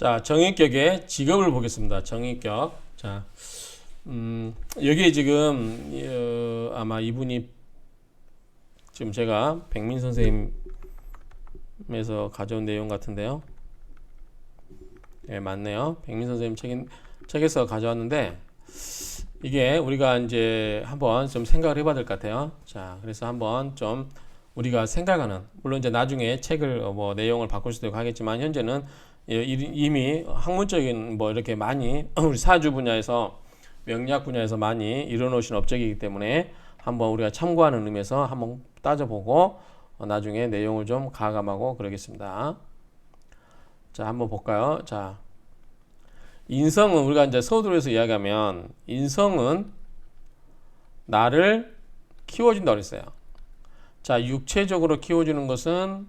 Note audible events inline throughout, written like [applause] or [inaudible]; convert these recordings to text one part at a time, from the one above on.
자, 정인격의 직업을 보겠습니다. 정인격. 자, 음, 여기에 지금, 어, 아마 이분이 지금 제가 백민 선생님에서 가져온 내용 같은데요. 예, 맞네요. 백민 선생님 책인, 책에서 가져왔는데, 이게 우리가 이제 한번 좀 생각을 해봐야 될 것 같아요. 자, 그래서 한번 좀 우리가 생각하는, 물론 이제 나중에 책을 어, 뭐 내용을 바꿀 수도 있고 하겠지만, 현재는 예, 이- 이미 학문적인 뭐 이렇게 많이 [clears throat] 우리 사주 분야에서 명리학 분야에서 많이 이뤄놓으신 업적이기 때문에 한번 우리가 참고하는 의미에서 한번 따져보고 어, 나중에 내용을 좀 가감하고 그러겠습니다. 자, 한번 볼까요? 자, 인성은 우리가 이제 서두에서 이야기하면 인성은 나를 키워준다 그랬어요. 자, 육체적으로 키워주는 것은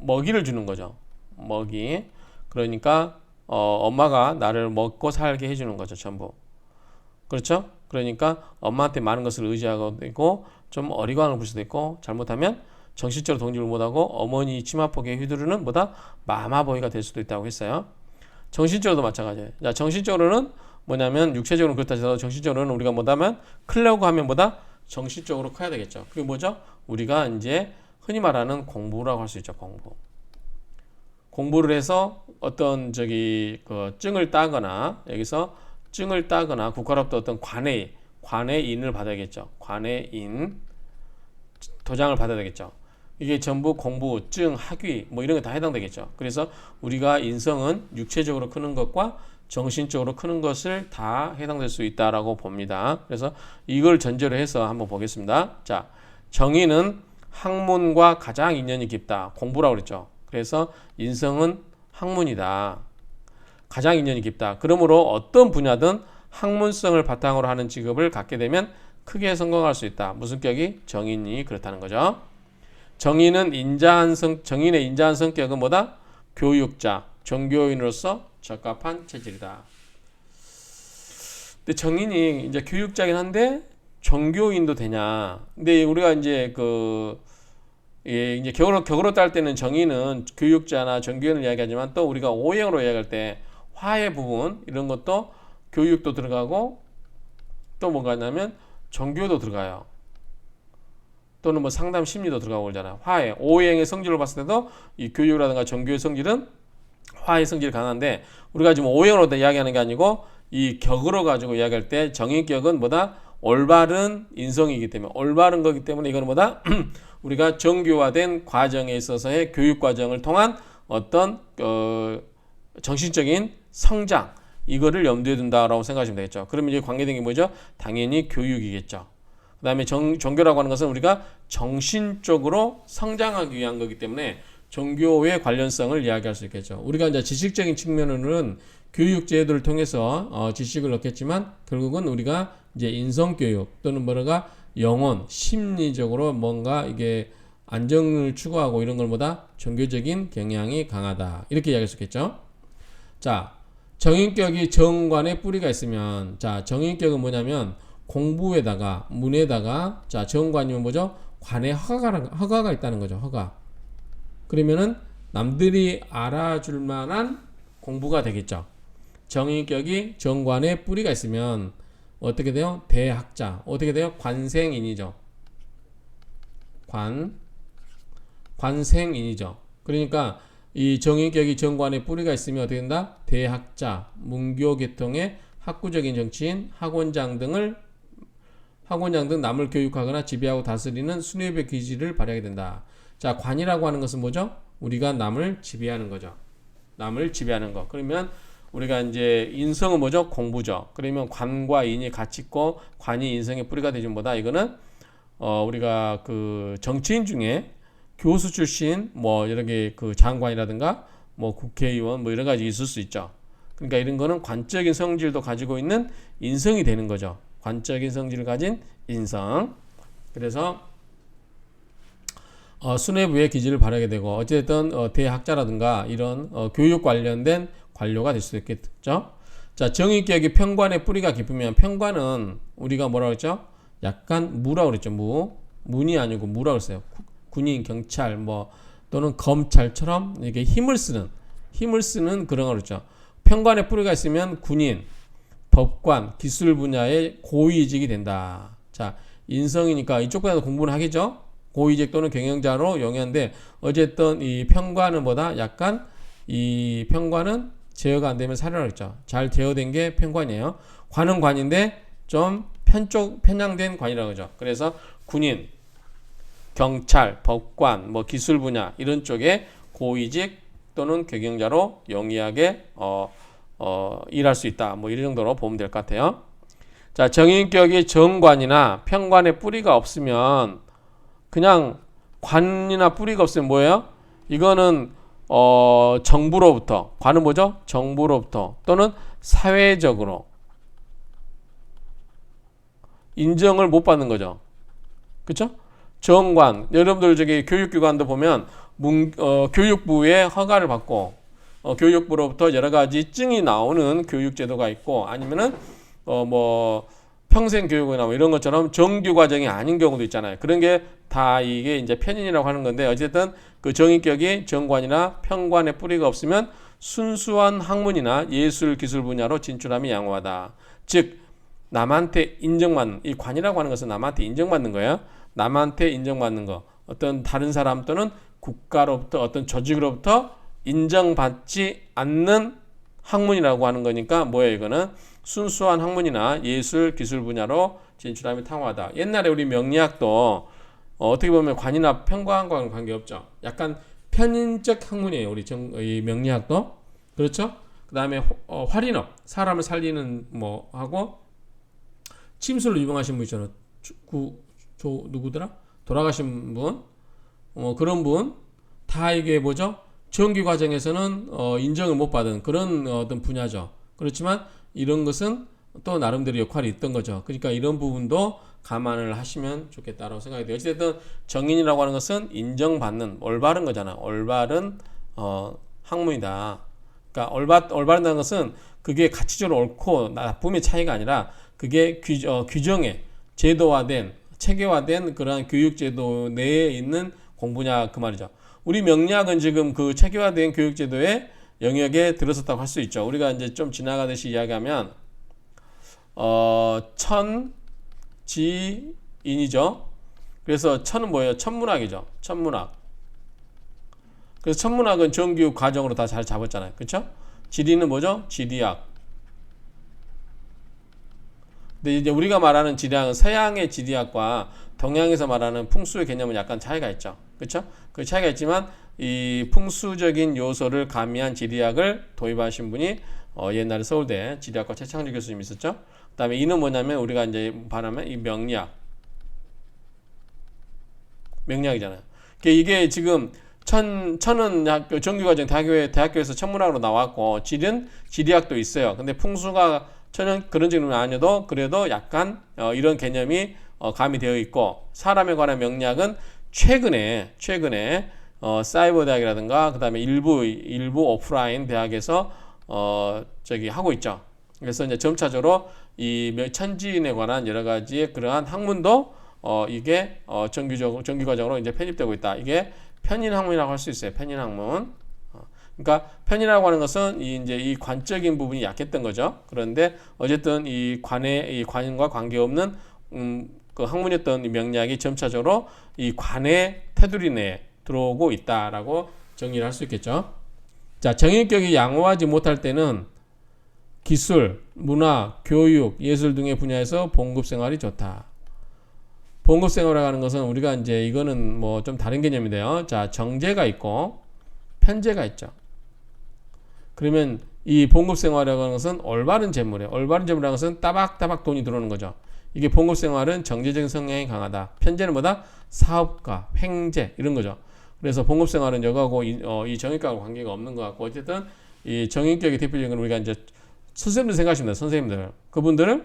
먹이를 주는 거죠. 먹이. 그러니까 어, 엄마가 나를 먹고 살게 해주는 거죠, 전부. 그렇죠? 그러니까 엄마한테 많은 것을 의지하고 있고 좀 어리광을 부릴 수도 있고 잘못하면 정신적으로 동집을 못하고 어머니 치마폭에 휘두르는 뭐다 마마보이가 될 수도 있다고 했어요. 정신적으로도 마찬가지예요. 자, 정신적으로는 뭐냐면 육체적으로는 그렇다 해서 정신적으로는 우리가 뭐다면 크려고 하면 뭐다 정신적으로 커야 되겠죠. 그게 뭐죠? 우리가 이제 흔히 말하는 공부라고 할 수 있죠. 공부. 공부를 해서 어떤 저기 그 증을 따거나 여기서 증을 따거나 국가로부터 어떤 관의 관의인을 받아야겠죠. 관의인 도장을 받아야 되겠죠. 이게 전부 공부, 증, 학위 뭐 이런 게 다 해당되겠죠. 그래서 우리가 인성은 육체적으로 크는 것과 정신적으로 크는 것을 다 해당될 수 있다라고 봅니다. 그래서 이걸 전제로 해서 한번 보겠습니다. 자, 정의는 학문과 가장 인연이 깊다. 공부라고 그랬죠. 그래서 인성은 학문이다. 가장 인연이 깊다. 그러므로 어떤 분야든 학문성을 바탕으로 하는 직업을 갖게 되면 크게 성공할 수 있다. 무슨 격이 정인이 그렇다는 거죠. 정인은 인자한 성 정인의 인자한 성격은 뭐다? 교육자, 종교인으로서 적합한 체질이다. 근데 정인이 이제 교육자긴 한데 종교인도 되냐? 근데 우리가 이제 그 예, 이제 격으로 격으로 딸 때는 정의는 교육자나 종교인을 이야기하지만 또 우리가 오행으로 이야기할 때 화의 부분 이런 것도 교육도 들어가고 또 뭔가 하냐면 종교도 들어가요. 또는 뭐 상담 심리도 들어가고 그러잖아요. 화의 오행의 성질을 봤을 때도 이 교육이라든가 종교의 성질은 화의 성질이 강한데 우리가 지금 오행으로 이야기하는 게 아니고 이 격으로 가지고 이야기할 때 정인격은 뭐다 올바른 인성이기 때문에 올바른 거기 때문에 이거는 뭐다 [clears throat] 우리가 정교화된 과정에 있어서의 교육 과정을 통한 어떤 어, 정신적인 성장 이거를 염두에 둔다라고 생각하시면 되겠죠. 그러면 이제 관계된 게 뭐죠? 당연히 교육이겠죠. 그 다음에 정, 종교라고 하는 것은 우리가 정신적으로 성장하기 위한 거기 때문에 종교의 관련성을 이야기할 수 있겠죠. 우리가 이제 지식적인 측면으로는 교육 제도를 통해서 어, 지식을 얻겠지만 결국은 우리가 이제 인성 교육 또는 뭐가 영혼, 심리적으로 뭔가 이게 안정을 추구하고 이런 걸보다 종교적인 경향이 강하다. 이렇게 이야기할 수 있겠죠. 자, 정인격이 정관에 뿌리가 있으면 자, 정인격은 뭐냐면 공부에다가 문에다가 자, 정관이면 뭐죠? 관에 허가가 허가가 있다는 거죠. 허가. 그러면은 남들이 알아줄 만한 공부가 되겠죠. 정인격이 정관에 뿌리가 있으면 어떻게 돼요? 대학자. 어떻게 돼요? 관생인이죠. 관 관생인이죠. 그러니까 이 정인격이 정관에 뿌리가 있으면 어떻게 된다? 대학자, 문교 계통의 학구적인 정치인, 학원장 등을 학원장 등 남을 교육하거나 지배하고 다스리는 수뇌부의 기질을 발휘하게 된다. 자, 관이라고 하는 것은 뭐죠? 우리가 남을 지배하는 거죠. 남을 지배하는 거. 그러면 우리가 이제 인성은 뭐죠? 공부죠. 그러면 관과 인이 같이 있고 관이 인성의 뿌리가 되지 뭐다. 이거는 어 우리가 그 정치인 중에 교수 출신 뭐 여러 개 그 장관이라든가 뭐 국회의원 뭐 여러 가지 있을 수 있죠. 그러니까 이런 거는 관적인 성질도 가지고 있는 인성이 되는 거죠. 관적인 성질을 가진 인성. 그래서 어, 수뇌부의 기질을 발휘하게 되고 어쨌든 어, 대학자라든가 이런 어, 교육 관련된 관료가 될 수도 있겠죠. 자, 정의격이 평관의 뿌리가 깊으면 평관은 우리가 뭐라 그랬죠? 약간 무라고 그랬죠. 무. 문이 아니고 무라고. 구- 군인, 경찰 뭐 또는 검찰처럼 이렇게 힘을 쓰는 힘을 쓰는 그런 거 그랬죠. 편관의 뿌리가 있으면 군인, 법관, 기술 분야의 고위직이 된다. 자, 인성이니까 이쪽보다 공부는 하겠죠? 고위직 또는 경영자로 영위한데 어쨌든 이 편관은 보다 약간 이 편관은 제어가 안 되면 사례라 했죠. 잘 제어된 게 편관이에요. 관은 관인데 좀 편쪽 편향된 관이라고 하죠. 그래서 군인, 경찰, 법관, 뭐 기술 분야 이런 쪽에 고위직 또는 경영자로 영위하게 어, 어, 일할 수 있다. 뭐 이런 정도로 보면 될 것 같아요. 자, 정인격이 정관이나 편관의 뿌리가 없으면 그냥 관이나 뿌리가 없으면 뭐예요? 이거는 어, 정부로부터 관은 뭐죠? 정부로부터 또는 사회적으로 인정을 못 받는 거죠. 그렇죠? 정관 여러분들 저기 교육기관도 보면 문, 어, 교육부의 허가를 받고 어, 교육부로부터 여러 가지 증이 나오는 교육제도가 있고 아니면은 어, 뭐 평생 교육이나 뭐 이런 것처럼 정규 과정이 아닌 경우도 있잖아요. 그런 게 다 이게 이제 편인이라고 하는 건데 어쨌든 그 정인격이 정관이나 편관의 뿌리가 없으면 순수한 학문이나 예술 기술 분야로 진출함이 양호하다. 즉 남한테 인정받는 이 관이라고 하는 것은 남한테 인정받는 거예요. 남한테 인정받는 거. 어떤 다른 사람 또는 국가로부터 어떤 조직으로부터 인정받지 않는 학문이라고 하는 거니까 뭐예요 이거는 순수한 학문이나 예술 기술 분야로 진출함이 탕화하다. 옛날에 우리 명리학도 어, 어떻게 보면 관이나 편관과는 관계없죠. 약간 편인적 학문이에요. 우리 정, 이 명리학도 그렇죠. 그 다음에 어, 활인업 사람을 살리는 뭐 하고 침술로 유명하신 분 있잖아요. 구, 조, 누구더라? 돌아가신 분. 어, 그런 분. 다 이게 뭐죠? 정규 과정에서는 어, 인정을 못 받은 그런 어떤 분야죠. 그렇지만 이런 것은 또 나름대로 역할이 있던 거죠. 그러니까 이런 부분도 감안을 하시면 좋겠다라고 생각이 돼요. 어쨌든 정인이라고 하는 것은 인정받는 올바른 거잖아. 올바른 어, 학문이다. 그러니까 올바, 올바른다는 것은 그게 가치적으로 옳고 나쁨의 차이가 아니라 그게 규, 어, 규정에 제도화된 체계화된 그러한 교육제도 내에 있는 공부냐 그 말이죠. 우리 명리학은 지금 그 체계화된 교육제도의 영역에 들어섰다고 할 수 있죠. 우리가 이제 좀 지나가듯이 이야기하면 어, 천, 지, 인이죠. 그래서 천은 뭐예요? 천문학이죠. 천문학. 그래서 천문학은 정규 과정으로 다 잘 잡았잖아요. 그렇죠? 지리는 뭐죠? 지리학. 근데 이제 우리가 말하는 지리학은 서양의 지리학과 동양에서 말하는 풍수의 개념은 약간 차이가 있죠. 그렇죠? 그 차이가 있지만 이 풍수적인 요소를 가미한 지리학을 도입하신 분이 어, 옛날에 서울대 지리학과 최창주 교수님 있었죠. 그 다음에 이는 뭐냐면 우리가 이제 말하면 이 명리학, 명리학이잖아요. 이게 지금 천 천은 정규과정 대학교에 대학교에서 천문학으로 나왔고 지는 지리학도 있어요. 근데 풍수가 천연 그런 정도는 아니어도 그래도 약간 어, 이런 개념이 어, 가미되어 있고 사람에 관한 명리학은 최근에 최근에 어, 사이버 대학이라든가 그 다음에 일부 일부 오프라인 대학에서 어, 저기 하고 있죠. 그래서 이제 점차적으로 이 천지인에 관한 여러 가지의 그러한 학문도 어, 이게 어, 정규적 정규 과정으로 이제 편입되고 있다. 이게 편인 학문이라고 할 수 있어요. 편인 학문. 어, 그러니까 편이라고 하는 것은 이 이제 이 관적인 부분이 약했던 거죠. 그런데 어쨌든 이 관의 이 관과 관계없는 음, 그 학문이었던 이 명리학이 점차적으로 이 관의 테두리 내에 들어오고 있다라고 정리를 할 수 있겠죠. 자, 정인격이 양호하지 못할 때는 기술, 문화, 교육, 예술 등의 분야에서 봉급 생활이 좋다. 봉급 생활이라고 하는 것은 우리가 이제 이거는 뭐 좀 다른 개념인데요. 자, 정제가 있고 편제가 있죠. 그러면 이 봉급 생활이라고 하는 것은 올바른 재물이에요. 올바른 재물이라는 것은 따박따박 돈이 들어오는 거죠. 이게 봉급 생활은 정제적인 성향이 강하다. 편제는 뭐다? 사업가, 횡재 이런 거죠. 그래서 봉급 생활은 여가고 이, 어, 이 정인격하고 관계가 없는 것 같고 어쨌든 이 정인격의 대표적인 건 우리가 이제 선생님들 생각하시면 선생님들 그분들은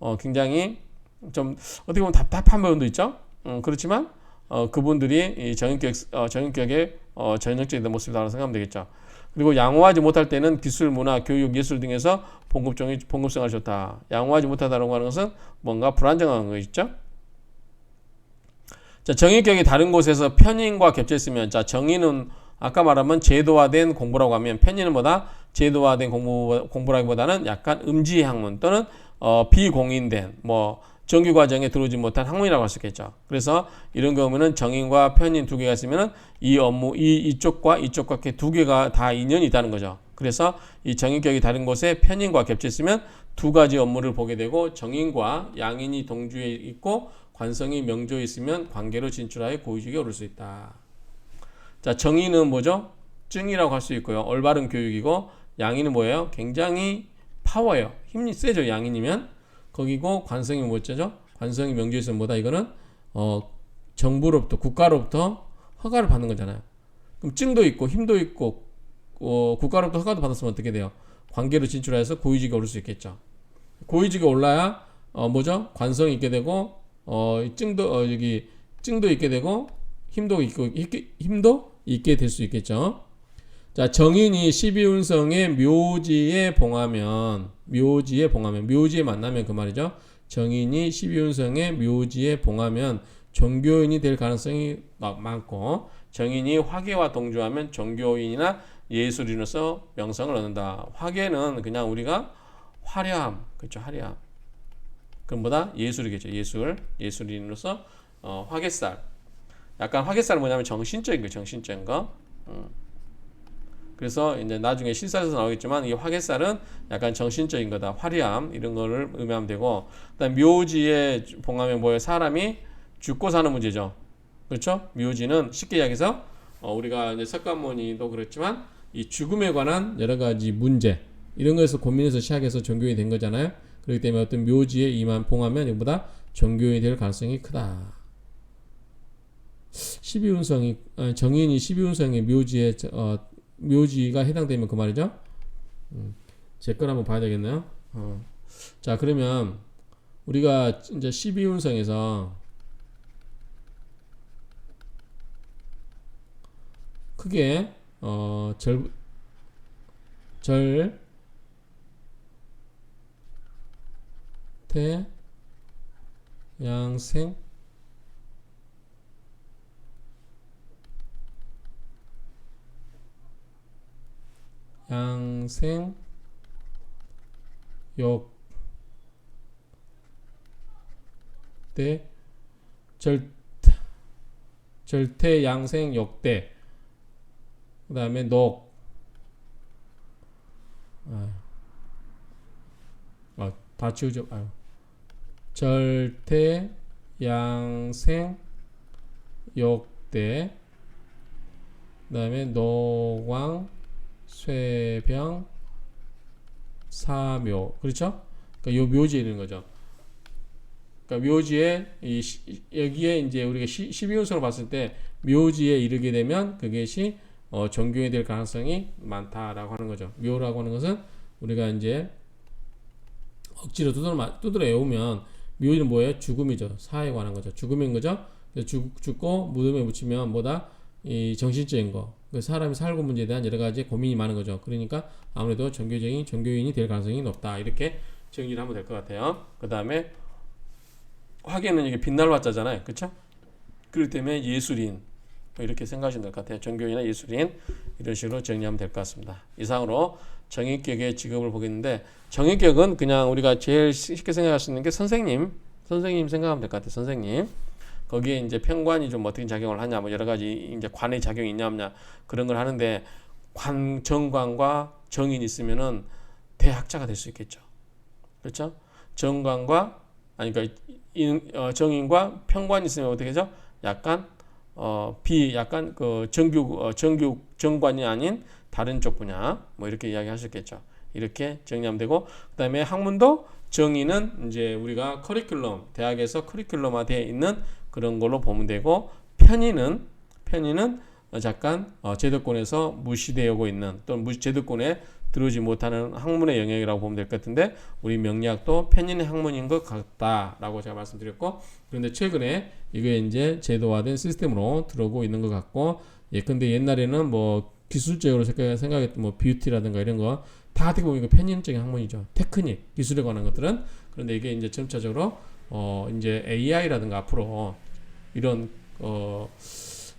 어, 굉장히 좀 어떻게 보면 답답한 부분도 있죠. 음, 그렇지만 어, 그분들이 이 정인격 어, 정인격의 어, 전형적인 모습이라고 생각하면 되겠죠. 그리고 양호하지 못할 때는 기술, 문화, 교육, 예술 등에서 봉급종이 봉급생활이 좋다. 양호하지 못하다는 하는 것은 뭔가 불안정한 거 있죠. 자, 정인격이 다른 곳에서 편인과 겹쳐 있으면 자, 정인은 아까 말하면 제도화된 공부라고 하면 편인은 뭐다? 제도화된 공부 공부라기보다는 약간 음지의 학문 또는 어, 비공인된 뭐 정규 과정에 들어오지 못한 학문이라고 할 수 있겠죠. 그래서 이런 경우는 정인과 편인 두 개가 있으면은 이 업무 이 이쪽과 이쪽과 이렇게 두 개가 다 인연이 있다는 거죠. 그래서 이 정인격이 다른 곳에 편인과 겹쳐 있으면 두 가지 업무를 보게 되고 정인과 양인이 동주에 있고 관성이 명조에 있으면 관계로 진출하여 고위직에 오를 수 있다. 자, 정인은 뭐죠? 증이라고 할 수 있고요. 올바른 교육이고 양인은 뭐예요? 굉장히 파워예요. 힘이 세죠. 양인이면 거기고 관성이 뭐죠? 관성이 명조에 있으면 뭐다? 이거는 어 정부로부터 국가로부터 허가를 받는 거잖아요. 그럼 증도 있고 힘도 있고 어, 국가로부터 허가도 받았으면 어떻게 돼요? 관계로 진출해서 고위직에 오를 수 있겠죠. 고위직에 올라야 어 뭐죠? 관성이 있게 되고 어 증도 어 여기 증도 있게 되고 힘도 있고 힘도 있게 될 수 있겠죠. 자 정인이 12운성의 묘지에 봉하면 묘지에 봉하면 묘지에 만나면 그 말이죠. 정인이 12운성의 묘지에 봉하면 종교인이 될 가능성이 막 많고 정인이 화계와 동조하면 종교인이나 예술인으로서 명성을 얻는다. 화계는 그냥 우리가 화려함, 그렇죠, 화려함. 그럼 뭐다? 예술이겠죠, 예술, 예술인으로서 어, 화개살. 약간 화개살은 뭐냐면 정신적인 거, 정신적인 거. 음. 그래서 이제 나중에 실사에서 나오겠지만 이 화개살은 약간 정신적인 거다, 화려함 이런 거를 의미하면 되고, 그다음 묘지에 봉하면 뭐예요? 사람이 죽고 사는 문제죠. 그렇죠? 묘지는 쉽게 이야기해서 어, 우리가 이제 석가모니도 그렇지만 이 죽음에 관한 여러 가지 문제 이런 거에서 고민해서 시작해서 종교인이 된 거잖아요. 그렇기 때문에 어떤 묘지에 이만 봉하면 이보다 종교인이 될 가능성이 크다. 12운성이 아니, 정인이 12운성의 묘지에 어, 묘지가 해당되면 그 말이죠. 음, 제걸 한번 봐야 되겠네요. 어. 자 그러면 우리가 이제 12운성에서 크게 어, 절, 절, 태, 양생, 양생, 욕, 대, 절, 절태, 양생, 역대, 그 다음에 녹, 아, 아, 다 지우죠. 아유. 절태, 양생, 역대, 그 다음에 노광, 쇠병, 사묘. 그렇죠? 그러니까 요 묘지에 있는 거죠. 그러니까 묘지에 이 시- 여기에 이제 우리가 12운성을 봤을 때 묘지에 이르게 되면 그것이 어, 종교에 될 가능성이 많다라고 하는 거죠. 묘라고 하는 것은 우리가 이제 억지로 두드려, 마- 두드려 외우면 묘지는 뭐예요? 죽음이죠. 사에 관한 거죠. 죽음인 거죠. 죽, 죽고 무덤에 묻히면 뭐다? 이 정신적인 거. 그 사람이 살고 문제에 대한 여러 가지 고민이 많은 거죠. 그러니까 아무래도 종교적인 종교인이 될 가능성이 높다. 이렇게 정리를 하면 될 것 같아요. 그 다음에 화계는 이게 빛날 화자잖아요. 그렇죠? 그렇기 때문에 예술인 뭐 이렇게 생각하시면 될 것 같아요. 종교인이나 예술인 이런 식으로 정리하면 될 것 같습니다. 이상으로 정인격의 직업을 보겠는데 정인격은 그냥 우리가 제일 쉽게 생각할 수 있는 게 선생님, 선생님 생각하면 될 것 같아요. 선생님. 거기에 이제 평관이 좀 어떻게 작용을 하냐, 뭐 여러 가지 이제 관의 작용이 있냐 없냐 그런 걸 하는데 관 정관과 정인이 있으면은 대학자가 될 수 있겠죠. 그렇죠? 정관과 아니 그러니까 인, 어, 정인과 평관이 있으면 어떻게 되죠? 약간 어, 비 약간 그 정규 어, 정규 정관이 아닌 다른 쪽 분야 뭐 이렇게 있겠죠. 이렇게 정리하면 되고 그다음에 학문도 정의는 이제 우리가 커리큘럼 대학에서 커리큘럼화 되어 있는 그런 걸로 보면 되고 편의는 편의는 어, 잠깐 어, 제도권에서 무시되고 있는 또는 무시 제도권에 들어오지 못하는 학문의 영역이라고 보면 될 것 같은데 우리 명리학도 편인의 학문인 것 같다라고 제가 말씀드렸고 그런데 최근에 이게 이제 제도화된 시스템으로 들어오고 있는 것 같고 예 근데 옛날에는 뭐 기술적으로 생각- 생각했던 뭐 뷰티라든가 이런 거 다 어떻게 보면 이거 편인적인 학문이죠 테크닉 기술에 관한 것들은 그런데 이게 이제 점차적으로 어 이제 AI라든가 앞으로 이런 어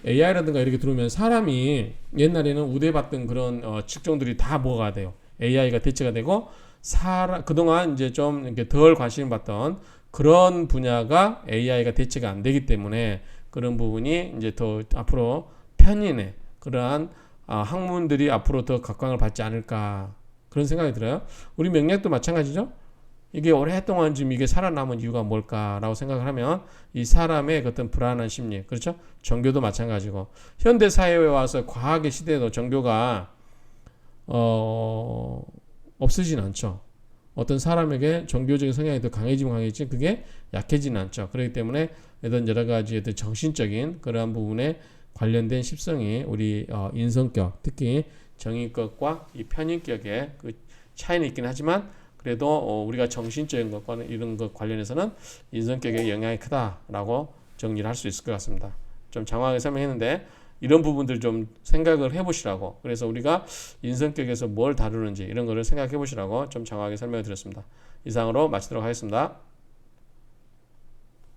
AI라든가 이렇게 들어오면 사람이 옛날에는 우대받던 그런 어, 측정들이 다 뭐가 돼요? AI가 대체가 되고 사람 그동안 이제 좀 이렇게 덜 관심을 받던 그런 분야가 AI가 대체가 안 되기 때문에 그런 부분이 이제 더 앞으로 편인의 그러한 아, 학문들이 앞으로 더 각광을 받지 않을까 그런 생각이 들어요. 우리 명략도 마찬가지죠. 이게 오랫동안 지금 이게 살아남은 이유가 뭘까라고 생각을 하면 이 사람의 그 어떤 불안한 심리, 그렇죠? 종교도 마찬가지고 현대 사회에 와서 과학의 시대에도 종교가 어 없으진 않죠. 어떤 사람에게 종교적인 성향이 더 강해지면 강해지 그게 약해지는 않죠. 그렇기 때문에 이런 여러 가지 어떤 정신적인 그러한 부분에 관련된 십성이 우리 어, 인성격 특히 정인격과 이 편인격의 그 차이는 있긴 하지만 그래도 어, 우리가 정신적인 것과는 이런 것 관련해서는 인성격의 영향이 크다라고 정리를 할 수 있을 것 같습니다. 좀 장황하게 설명했는데 이런 부분들 좀 생각을 해보시라고 그래서 우리가 인성격에서 뭘 다루는지 이런 거를 생각해 보시라고 좀 장황하게 설명을 드렸습니다. 이상으로 마치도록 하겠습니다.